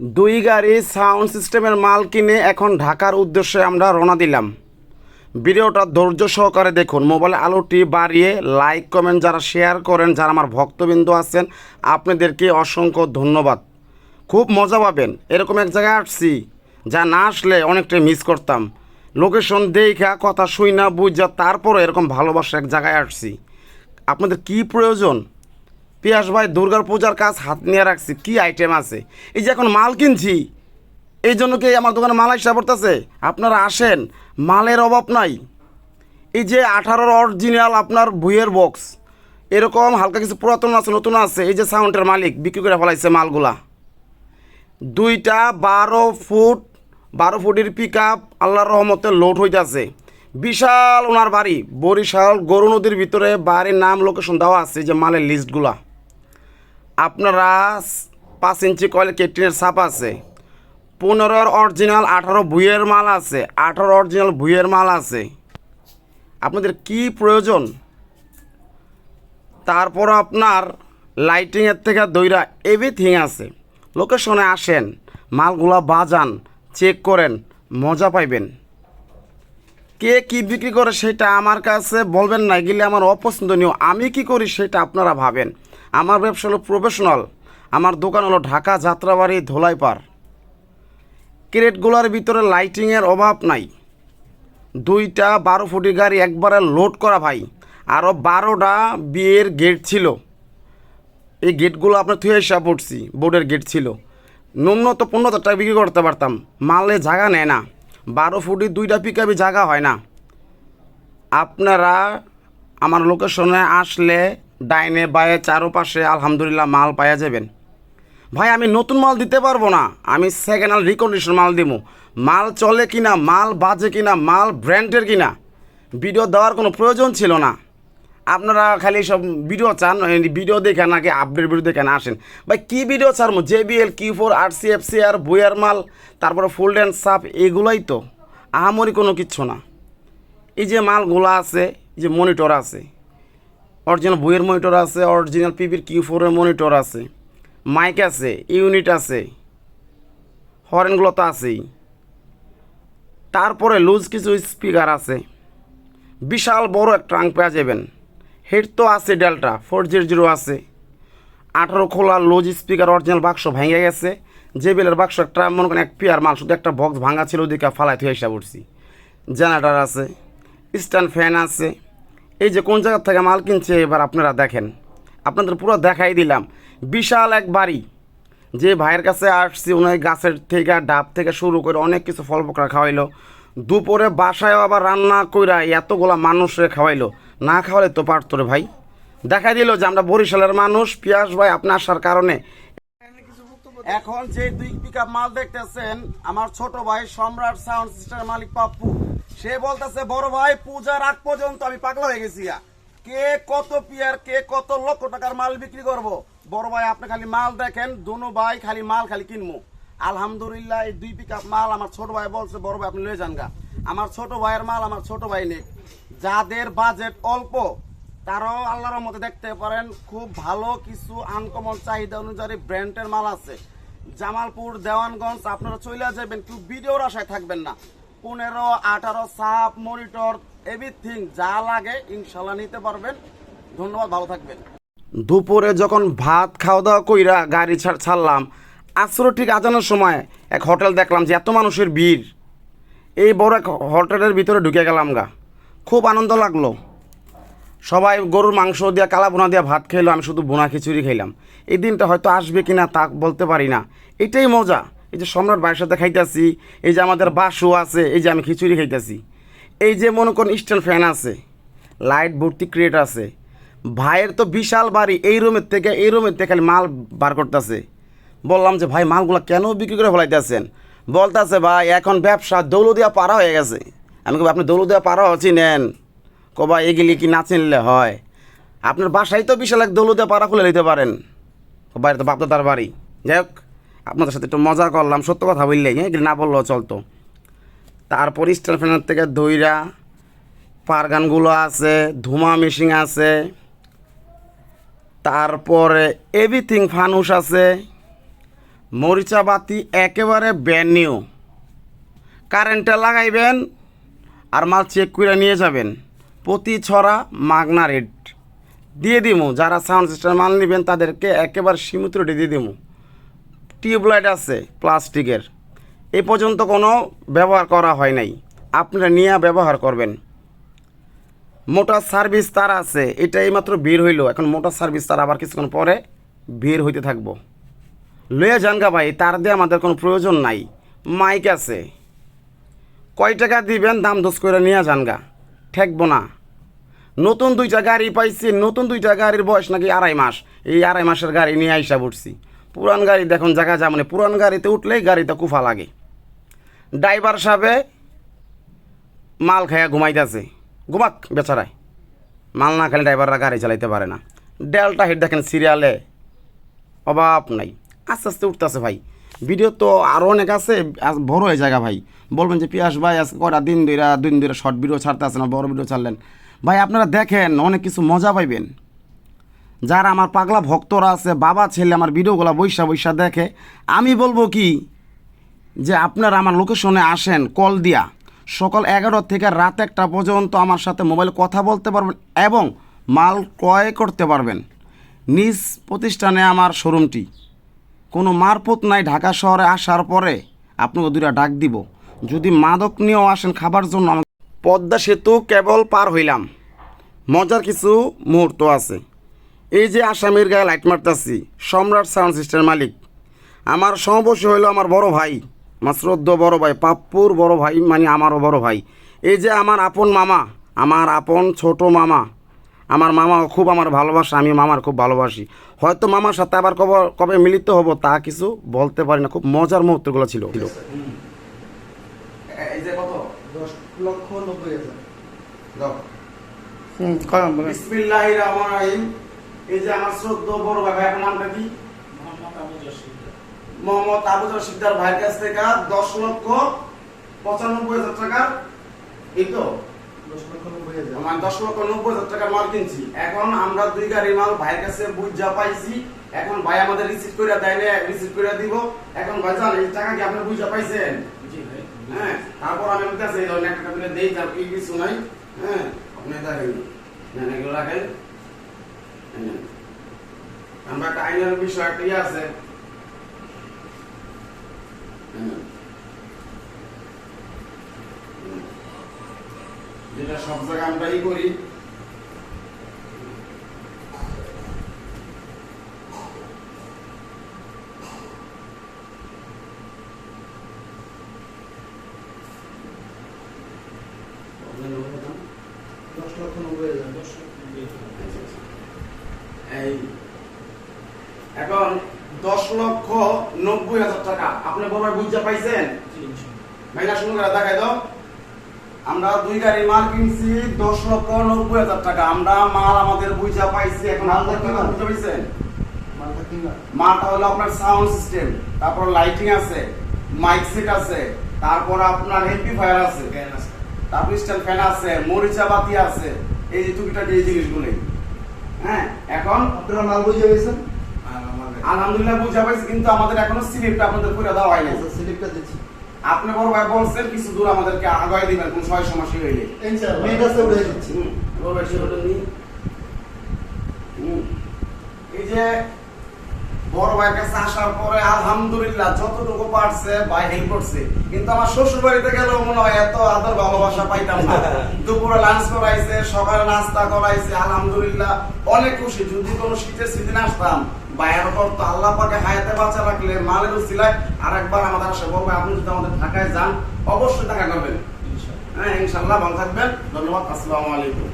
দুই গাড়ি সাউন্ড সিস্টেমের মাল কিনে এখন ঢাকার উদ্দেশ্যে আমরা রওনা দিলাম। ভিডিওটা ধৈর্য সহকারে দেখুন। মোবাইল আলোটি বাড়িয়ে লাইক, কমেন্ট যারা শেয়ার করেন, যারা আমার ভক্তবিন্দু আছেন, আপনাদেরকে অসংখ্য ধন্যবাদ। খুব মজা পাবেন। এরকম এক জায়গায় আসছি, যা না আসলে অনেকটাই মিস করতাম। লোকেশন দেখা, কথা শুই না, বুঝা তারপরে এরকম ভালোবাসা এক জায়গায় আসছি। আপনাদের কি প্রয়োজন? পিয়াস ভাই দুর্গার পূজার কাজ হাত নিয়ে রাখছি, কি আইটেম আছে? এই যে এখন মাল কিনছি, এই জন্য কি আমার দোকানে মাল আসা পড়তেছে? আপনারা আসেন, মালের অভাব নাই। এই যে আঠারোর অরিজিনাল আপনার বইয়ের বক্স এরকম হালকা কিছু পুরাতন আছে, নতুন আছে, এই যে সাউন্ডের মালিক বিক্রি করে ফেলাইছে মালগুলা। দুইটা বারো ফুট, বারো ফুটের পিক আপ আল্লাহর রহমতে লোড হইতেছে। বিশাল ওনার বাড়ি, বরিশাল গরু নদীর ভিতরে বাড়ির নাম লোকেশন দেওয়া আছে যে মালের লিস্টগুলা আপনারা পাঁচ ইঞ্চি কয়েল কেটিনের ছাপ আছে, পনেরোর অরিজিনাল আঠারো ভুইয়ের মাল আছে আঠারো অরিজিনাল ভুইয়ের মাল আছে। আপনাদের কি প্রয়োজন? তারপর আপনার লাইটিংয়ের থেকে দইরা এভরিথিং আছে। লোকেশনে আসেন, মালগুলা বাজান চেক করেন, মজা পাইবেন। কে কি বিক্রি করে সেটা আমার কাছে বলবেন না, গেলে আমার অপছন্দনীয়। আমি কি করি সেটা আপনারা ভাবেন। আমার ব্যবসা হলো প্রফেশনাল, আমার দোকান হলো ঢাকা যাত্রাবাড়ি ধোলাইপাড়। ক্রেটগুলোর ভিতরে লাইটিংয়ের অভাব নাই। দুইটা বারো ফুটি গাড়ি একবারে লোড করা ভাই আরও বারোটা বিয়ের গেট ছিল। এই গেটগুলো আপনার থুয়ে এসে পড়ছি বোর্ডের গেট ছিল। ন্যূনত পনেরো হাজার টাকা বিক্রি করতে পারতাম, মালে জায়গা নেয় না, বারো ফুটি দুইটা পিকাপি জায়গা হয় না। আপনারা আমার লোকেশনে আসলে ডাইনে বায়ে চারোপাশে আলহামদুলিল্লাহ মাল পাওয়া যাবেন। ভাই, আমি নতুন মাল দিতে পারব না। আমি সেকেন্ড হ্যান্ড রিকন্ডিশন মাল দিব মাল চলে কিনা, মাল বাজে কিনা, মাল ব্র্যান্ডের কিনা ভিডিও দেওয়ার কোনো প্রয়োজন ছিল না। আপনারা খালি সব ভিডিও চান ভিডিও দেখে নাকি আপডেট ভিডিও দেখে না আসেন। ভাই, কী ভিডিও ছাড়বো? জেবিএল কিউ ফোর আর সি এফ সি আর বইয়ার মাল, তারপরে ফুল ড্যান্ড সাপ এগুলোই তো। আহামরি কোনো কিচ্ছু না। এই যে মালগুলো আছে যে মনিটর আছে অরিজিনাল বইয়ের মনিটর আছে, অরিজিনাল পিপির কিউ ফোরের মনিটর আছে মাইক আছে ইউনিট আছে হরেনগুলো তো আছেই। তারপরে লুজ কিছু স্পিকার আছে। বিশাল বড় একটা ট্রাঙ্ক পেয়ে যাবেন। হেড তো আছে ডেল্টা ফোর জিরো জিরো আছে। আঠারো খোলা লুজ স্পিকার অরিজিনাল বাক্স ভেঙে গেছে। যে বেলের বাক্স একটা, মনে করেন এক পিয়ার মাল, শুধু একটা বক্স ভাঙা ছিল, ওদিকে ফালাই থেকে হিসাব উঠছি জেনারেটার আছে স্ট্যান্ড ফ্যান আছে এই যে কোন জায়গার থেকে মাল কিনছে এবার আপনারা দেখেন। আপনাদের পুরো দেখাই দিলাম। বিশাল এক বাড়ি। যে ভাইয়ের কাছে আসছি, উনি গাছের থেকে, ডাব থেকে শুরু করে অনেক কিছু ফল পোকরা খাওয়াইলো। দুপুরে বাসায় আবার রান্না কইরা এতগুলা মানুষরে খাওয়াইলো। না খাওয়ালে তো পারতো রে ভাই। দেখাই দিল যে আমরা বরিশালের মানুষ, পিয়াস ভাই আপনি আসার কারণে। এখন যে দুই পিক মাল দেখতেছেন, আমার ছোট ভাই সম্রাট সাউন্ড সিস্টেমের মালিক পাপ্পু। সে বলতেছে, বড় ভাই, পূজার আগ পর্যন্ত আমি পাগলা হয়ে গেছি কে কত পিয়ার, কে কত লক্ষ টাকার মাল বিক্রি করব? বড় ভাই, আপনি খালি মাল দেখেন, দুনো ভাই খালি মাল খালি কিনবো আলহামদুলিল্লাহ, এই দুই পিক মাল আমার ছোট ভাই বলছে, বড় ভাই, আপনি লয়ে যান গা। আমার ছোট ভাইয়ের মাল আমার ছোট ভাই নেই যাদের বাজেট অল্প, তারাও আল্লাহর মধ্যে দেখতে পারেন, খুব ভালো কিছু আনকমন চাহিদা অনুযায়ী ব্র্যান্ডের মাল আছে। জামালপুর, দেওয়ানগঞ্জ, আপনারা চলে যাবেন, কেউ ভিডিওর আশায় থাকবেন না। পনেরো, আঠারো, সাপ, মনিটর, এভরিথিং যা লাগে ইনশাল্লাহ নিতে পারবেন। ধন্যবাদ, ভালো থাকবেন। দুপুরে যখন ভাত খাওয়া দাওয়া কইরা গাড়ি ছাড়- ছাড়লাম আসরও ঠিক আজানোর সময় এক হোটেল দেখলাম যে এত মানুষের ভিড়। এই বড় এক হোটেলের ভিতরে ঢুকে গেলাম গা। খুব আনন্দ লাগল। সবাই গরুর মাংস দিয়া, কালা বোনা দিয়া ভাত খেলো, আমি শুধু বোনা খিচুড়ি খেলাম এই দিনটা হয়তো আসবে কিনা তা বলতে পারি না। এটাই মজা। এই যে সম্রাট ভাইয়ের সাথে খাইতেছি, এই যে আমাদের বাসু আছে, এই যে আমি খিচুড়ি খাইতেছি। এই যে মনে করুন স্ট্যান্ড ফ্যান আছে লাইট ভর্তি ক্রিয়েট আছে। ভাইয়ের তো বিশাল বাড়ি, এই রুমের থেকে, এই রুমের থেকে খালি মাল বার করতেছে। বললাম যে, ভাই, মালগুলো কেন বিক্রি করে ফেলাইতেছেন? বলতেছে, ভাই, এখন ব্যবসা দৌলদিয়া পাড়া হয়ে গেছে। আমি কব আপনি দৌলদিয়া পাড়া আছি নেন কবা এগুলি কি না চিনলে হয়? আপনার বাসায় তো বিশাল এক দৌলদিয়া পাড়া খুলে নিতে পারেন। বাড়ি তো বাপদাদার বাড়ি। যাই হোক আপনাদের সাথে একটু মজা করলাম, সত্য কথা বললেই হ্যাঁ? না বললেও চলতো। তারপর স্টার ফ্যানের থেকে দইরা, পারগানগুলো আছে, ধুমা মেশিন আছে, তারপরে এভরিথিং ফানুস আছে, মরিচা বাতি একেবারে ব্যান নিউ কারেন্টে লাগাইবেন আর মাল চেক করে নিয়ে যাবেন। প্রতি ছড়া মাগনা রেট। দিয়ে দিমু, যারা সাউন্ড সিস্টেম মাল নেবেন, তাদেরকে একেবারে সীমিত রেটে দিয়ে দিমু। টিউবলাইট আছে প্লাস্টিকের। এ পর্যন্ত কোনো ব্যবহার করা হয় নাই। আপনারা নিয়ে ব্যবহার করবেন। মোটর সার্ভিস তার আছে এটা এইমাত্র বের হইল। এখন মোটর সার্ভিস তার আবার কিছুক্ষণ পরে বের হইতে থাকব। লইয়া যান গা ভাই, তার দিয়ে আমাদের কোনো প্রয়োজন নাই। মাইক আছে। কয় টাকা দিবেন, দাম দোষ করে নিয়ে যান গা। ঠেকবো না। নতুন দুইটা গাড়ি পাইছি, নতুন দুইটা গাড়ির বয়স নাকি আড়াই মাস। এই আড়াই মাসের গাড়ি নিয়ে আইসা উঠছি পুরান গাড়ি দেখুন, জায়গা যা মানে পুরান গাড়িতে উঠলেই গাড়িতে কুফা লাগে। ড্রাইভার সাহেবে মাল খাইয়া ঘুমাইতেছে। ঘুমাক বেচারায়। মাল না খেলে ড্রাইভাররা গাড়ি চালাইতে পারে না। ডেলটা হেড দেখেন সিরিয়ালে অভাব নাই। আস্তে আস্তে উঠতেছে ভাই। ভিডিও তো আরও অনেক আছে বড় হয়ে জায়গা ভাই। বলবেন যে, পিয়াস ভাই, আজকে কটা দিন ধরে দিন ধরে শর্ট ভিডিও ছাড়তে আসে না, বড় ভিডিও ছাড়লেন। ভাই, আপনারা দেখেন, অনেক কিছু মজা পাইবেন। যারা আমার পাগলা ভক্তরা আছে, বাবা, ছেলে আমার ভিডিওগুলো বৈশা বৈশা দেখে, আমি বলব কি যে আপনারা আমার লোকেশনে আসেন কল দিয়া। সকাল এগারো থেকে রাত একটা পর্যন্ত আমার সাথে মোবাইলে কথা বলতে পারবেন এবং মাল ক্রয় করতে পারবেন। নিজ প্রতিষ্ঠানে আমার শোরুমটি কোনো মারপত নাই, ঢাকা শহরে আসার পরে আপনাকে দুইটা ডাক দিব। যদি মাদক নিয়েও আসেন খাবার জন্য পদ্মা সেতু কেবল পার হইলাম। মজার কিছু মুহূর্ত আছে। এই যে আসামির গায়ে লাইট মারতাছি সম্রাট সাউন্ড সিস্টেমের মালিক। আমার সমবয়সী হইল আমার বড় ভাই আমার শ্রদ্ধ বড় ভাই পাপ্পুর বড় ভাই মানে আমারও বড় ভাই। এই যে আমার আপন মামা আমার আপন ছোট মামা আমার মামা খুব আমার ভালোবাসা আমি মামার খুব ভালোবাসি। হয়তো মামার সাথে আবার কবে কবে মিলিত হব তা কিছু বলতে পারি না খুব মজার মুহূর্তগুলো ছিল। ছিল এই যে কত? দশ লক্ষ নব্বই হাজার। এই যে আমার শ্রদ্ধ বড় ভাই ভাই আপনার নামটা কি? মোহাম্মদ আবুজার সিকদার ভাইয়ের কাছ থেকে দশ লক্ষ পঁচানব্বই হাজার টাকার এই তো? দশ লক্ষ নব্বই মানে দশ লক্ষ নব্বই হাজার টাকার মাল কিনছি। এখন আমরা দুই গাড়ি মাল ভাইয়ের কাছে বুঝা পাইছি। এখন ভাই আমাদের রিসিভ করে দেয় না রিসিভ করে দিব। এখন ভাই জান এই টাকা কি আপনি বুঝা পাইছেন? হ্যাঁ তারপর আমি আছি এই ধরনের একটা দিলে দেই তার কি কিছু নাই। হ্যাঁ আপনি দেখেন রাখেন এই নেন। আমরা আইনের বিষয় একটা ইয়ে আছে। যেটা সব জায়গায় আমরা ই করি দশ লক্ষ নব্বই হাজার দশ এই এখন দশ লক্ষ নব্বই হাজার টাকা। আপনি বড় বুঝতে পাইছেন? শুরু করে দেখাই দাও। আমরা দুই গাড়ি মাল কিনছি দশ লক্ষ নব্বই হাজার টাকা। আমরা মাল আমাদের বুঝা পাইছি। এখন আপনার কি বুঝতে পাইছেন? মালটা হলো আপনার সাউন্ড সিস্টেম তারপর লাইটিং আছে মাইক সেট আছে তারপর আপনার এমপ্লিফায়ার আছে তারপর স্ট্যান্ড ফ্যান আছে মরিচা বাতি আছে এই যে টুকিটাকি এই জিনিসগুলো হ্যাঁ এখন আপনারা মাল বুঝে গেছেন? আলহামদুলিল্লাহ বুঝা পাইছি কিন্তু আমাদের এখনও স্লিপটা আপনাদের করে দেওয়া হয়নি আচ্ছা স্লিপটা দিচ্ছি। আপনি বড় ভাই বলছেন কিছু দূর আমাদেরকে আগায় দিবেন কোন ছয় সমস্যা হইলে। উঠে বড় ভাই সেটা। এই যে বড় ভাইয়ের কাছে আসার পরে আলহামদুলিল্লাহ যতটুকু পারছে ভাই হেল্প করছে কিন্তু আমার শ্বশুর বাড়িতে গেলেও মনে হয় এত আদর ভালোবাসা পাইতাম না। দুপুরে লাঞ্চ করাইছে সকালে নাস্তা করাইছে আলহামদুলিল্লাহ অনেক খুশি। যদি কোনো শীতের সিজন আসতাম তো আল্লাহ পাকে হায়াতে বাঁচা রাখলে মালের সিলায় আর একবার আমাদের আসে বলবে আপনি যদি আমাদের ঢাকায় যান অবশ্যই দেখা করবেন হ্যাঁ ইনশাল্লাহ ভালো থাকবেন। ধন্যবাদ আসসালামু আলাইকুম।